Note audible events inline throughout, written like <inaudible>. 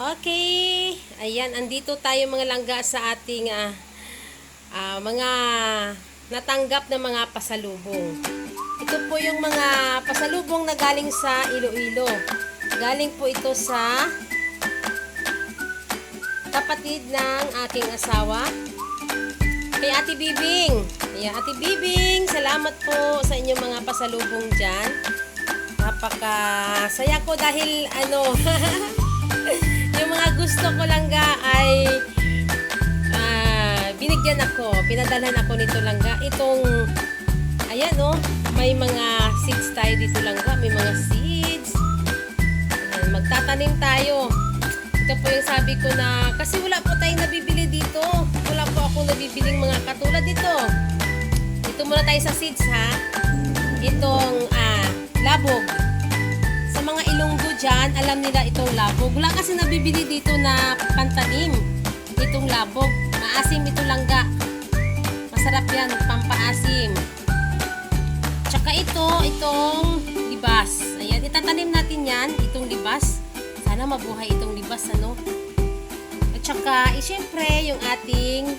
Okay. Ayan, andito tayo mga langga sa ating ah, ah, mga natanggap na mga pasalubong. Ito po yung mga pasalubong na galing sa Iloilo. Galing po ito sa kapatid ng aking asawa. Kay Ate Bibing. Ayan, Ate Bibing, salamat po sa inyong mga pasalubong dyan. Napaka saya ko dahil ano, <laughs> gusto ko lang ga ay ah, binigyan ako, pinadalhan ako nito lang ga. Itong, ayan oh, may mga seeds tayo dito lang ga, may mga seeds. Ayan, magtatanim tayo. Ito po yung sabi ko na, kasi wala po tayong nabibili dito. Wala po akong nabibiling mga katulad dito. Ito muna tayo sa seeds ha. Itong ah, labog. Dyan, alam nila itong labog. Wala kasi nabibili dito na pantanim. Itong labog. Maasim ito langga. Masarap yan, pampaasim. Tsaka ito, itong libas. Ayan, itatanim natin yan, itong libas. Sana mabuhay itong libas, ano? At saka, eh, syempre, yung ating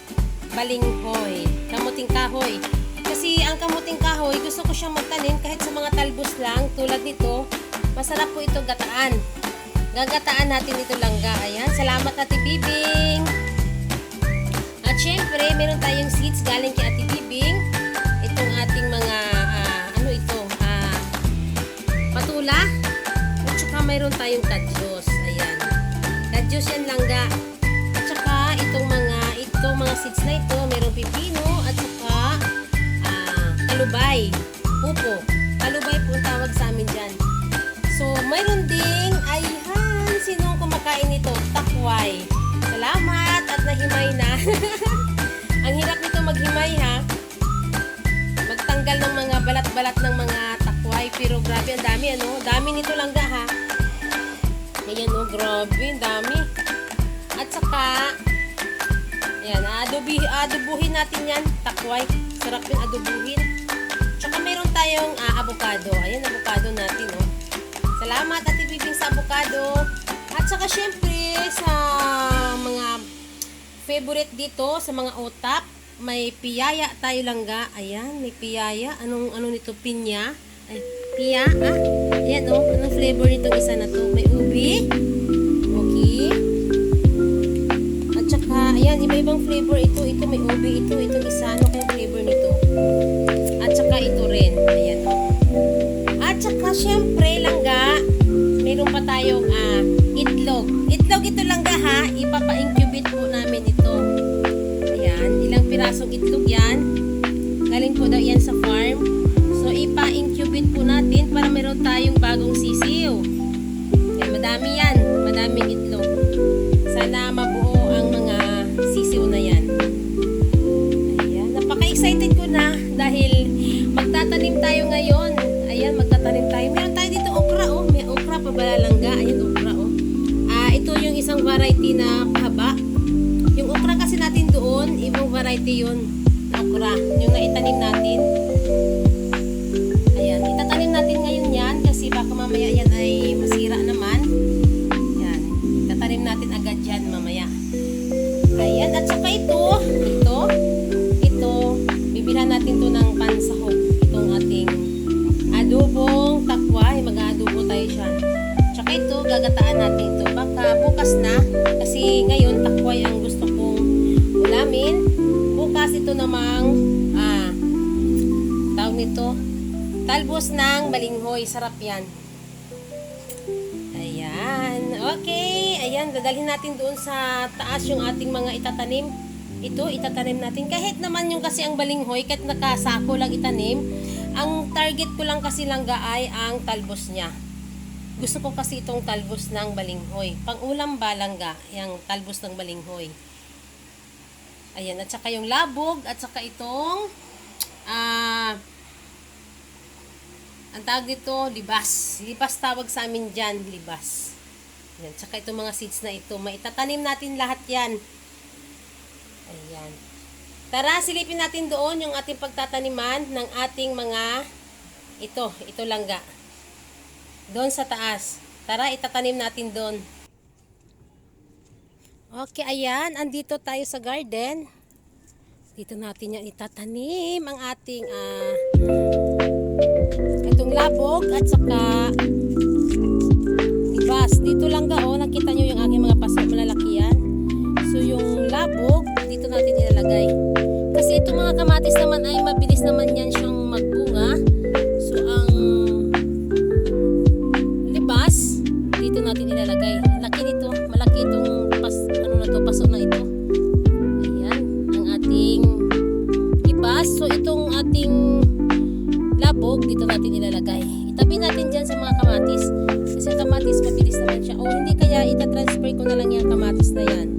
balinghoy, kamuting kahoy. Kasi ang kamuting kahoy, gusto ko siyang magtanim kahit sa mga talbos lang, tulad nito, masarap po ito gataan. Gagataan natin ito langga. Ayan, salamat Ate Bibing. At syempre, meron tayong seeds galing kay Ate Bibing. Itong ating mga, ah, ano ito, ah, patula. At saka mayroon tayong kadyos. Ayan. Kadyos yan langga. At saka itong mga, itong mga seeds na ito, mayroong pipino at saka ah, kalubay. Pupo. Kalubay po ang tawag sa amin dyan. Mayroon ding, ayhan, sino ang kumakain nito? Takway. Salamat at nahimay na. <laughs> ang hirap nito maghimay ha. Magtanggal ng mga balat-balat ng mga takway. Pero grabe, ang dami ano. Dami nito lang ga ha. Ayan oh, grabe, ang dami. At saka, ayan, adobi, adobuhin natin yan. Takway. Sarap yung adobuhin. Tsaka meron tayong ah, avocado. Ayan, avocado natin, oh. Salamat, Ate Bibing, sa avocado. At saka, syempre, sa mga favorite dito, sa mga otap, may piyaya tayo langga. Ayan, may piyaya. Anong, ano nito? Pinya? Ay, piya? Ah, ayan, oh. Anong flavor nitong isa na to? May ubi. Okay. At saka, ayan, iba-ibang flavor ito. Ito may ubi, ito, itong isa. Ano kayong flavor nito? At saka ito rin. Ayan. At saka syempre meron pa tayong ah, itlog. Itlog ito langga ha, ipapa-incubate po namin ito. Ayan, ilang pirasong itlog yan. Galing po daw yan sa farm. So ipa-incubate po natin para meron tayong bagong sisiw. Ayan, madami yan, madaming itlog. Sana ibang variety yun na okra. Yung naitanim natin. Ayan, itatanim natin ngayon yan kasi baka mamaya yan ay masira naman. Yan, itatanim natin agad yan mamaya. Ayan, at saka ito, ito, ito, bibilhan natin to ng pansahog. Itong ating adobong takway, mag-adobo tayo siya. Tsaka ito, gagataan natin ito. Baka bukas na, ito namang, ah, tawag nito, talbos ng balinghoy. Sarap yan. Ayan. Okay. Ayan. Dadalhin natin doon sa taas yung ating mga itatanim. Ito, itatanim natin. Kahit naman yung kasi ang balinghoy, kahit nakasako lang itanim, ang target ko lang kasi lang ay ang talbos niya. Gusto ko kasi itong talbos ng balinghoy. Pang-ulam balangga, yung talbos ng balinghoy. Ayan. At saka yung labog, at saka itong, ah, ang tawag dito, libas. Libas tawag sa amin dyan, libas. Yan. Tsaka itong mga seeds na ito. Maitatanim natin lahat yan. Ayan. Tara, silipin natin doon yung ating pagtataniman ng ating mga ito, ito langga. Doon sa taas. Tara, itatanim natin doon. Okay, ayan. Andito tayo sa garden. Dito natin yan itatanim ang ating ah, itong labog at saka ibas. Dito lang ga oh, nakita nyo yung aking mga paso malalaki yan. So yung labog, dito natin ilalagay. Kasi itong mga kamatis naman ay mabilis naman yan siyang So itong ating labog, dito natin ilalagay. Itabi natin dyan sa mga kamatis. Kasi kamatis, mabilis naman siya. O hindi kaya itatransfer ko na lang yung kamatis na yan.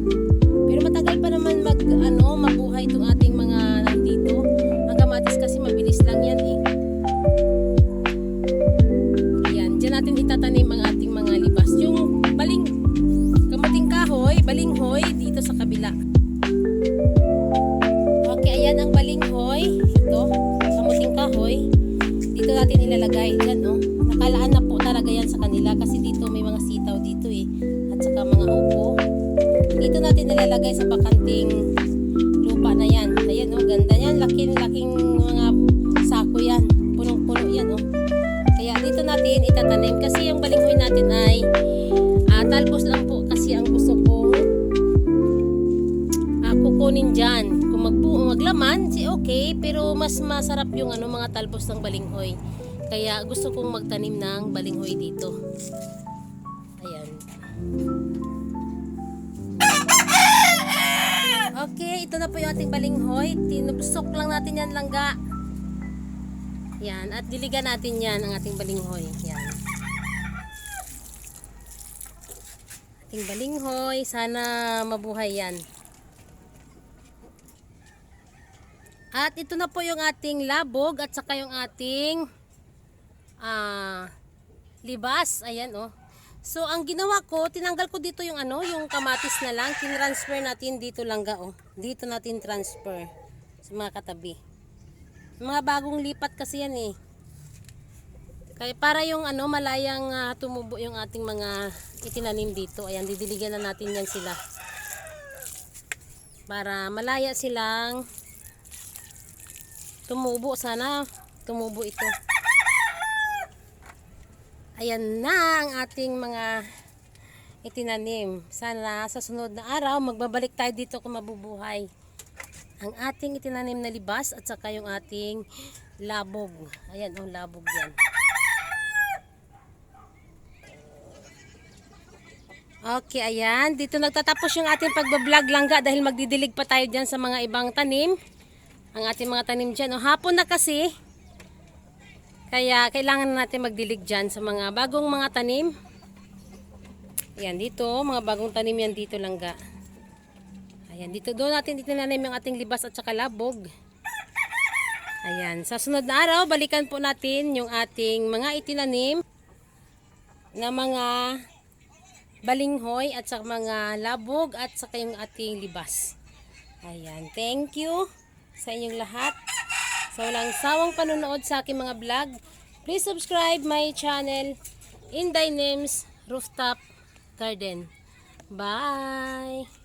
Kanila kasi dito may mga sitaw dito eh. At saka mga upo. Dito natin ilalagay sa bakanting lupa na yan. Ayan, oh, ganda yan. Laking-laking mga sako yan. Punong-puno yan, oh. Kaya dito natin itatanim kasi yung balinghoy natin ay ah, talbos lang po kasi ang gusto kong ah, kukunin dyan. Kung magbu maglaman, si okay, pero mas masarap yung ano, mga talbos ng balinghoy. Kaya gusto kong magtanim ng balinghoy dito. Ayan. Okay, ito na po yung ating balinghoy. Tinubsok lang natin yan langga. Yan, at diligan natin yan ang ating balinghoy. Yan. Ating balinghoy, sana mabuhay yan. At ito na po yung ating labog at saka yung ating ah, libas. Ayan oh. So ang ginawa ko, tinanggal ko dito yung ano, yung kamatis na lang, tinransfer natin dito lang ga oh. Dito natin transfer sa mga katabi. Mga bagong lipat kasi yan eh. Kaya para yung ano, malayang ah, tumubo yung ating mga itinanim dito. Ayan, didiligan na natin yan sila. Para malaya silang tumubo. Sana tumubo ito. Ayan na ang ating mga itinanim. Sana sa sunod na araw, magbabalik tayo dito kung mabubuhay. Ang ating itinanim na libas at saka yung ating labog. Ayan, oh, labog yan. Okay, ayan. Dito nagtatapos yung ating pagbablog langga dahil magdidilig pa tayo dyan sa mga ibang tanim. Ang ating mga tanim dyan. Oh, hapon na kasi. Kaya kailangan na natin magdilig dyan sa mga bagong mga tanim. Ayan, dito. Mga bagong tanim yan dito langga. Ayan, dito doon natin dito nanim yung ating libas at saka labog. Ayan, sa sunod na araw, balikan po natin yung ating mga itinanim na mga balinghoy at saka mga labog at saka yung ating libas. Ayan, thank you sa inyong lahat. Sa walang sawang panonood sa aking mga vlog, please subscribe my channel in Names Rooftop Garden. Bye!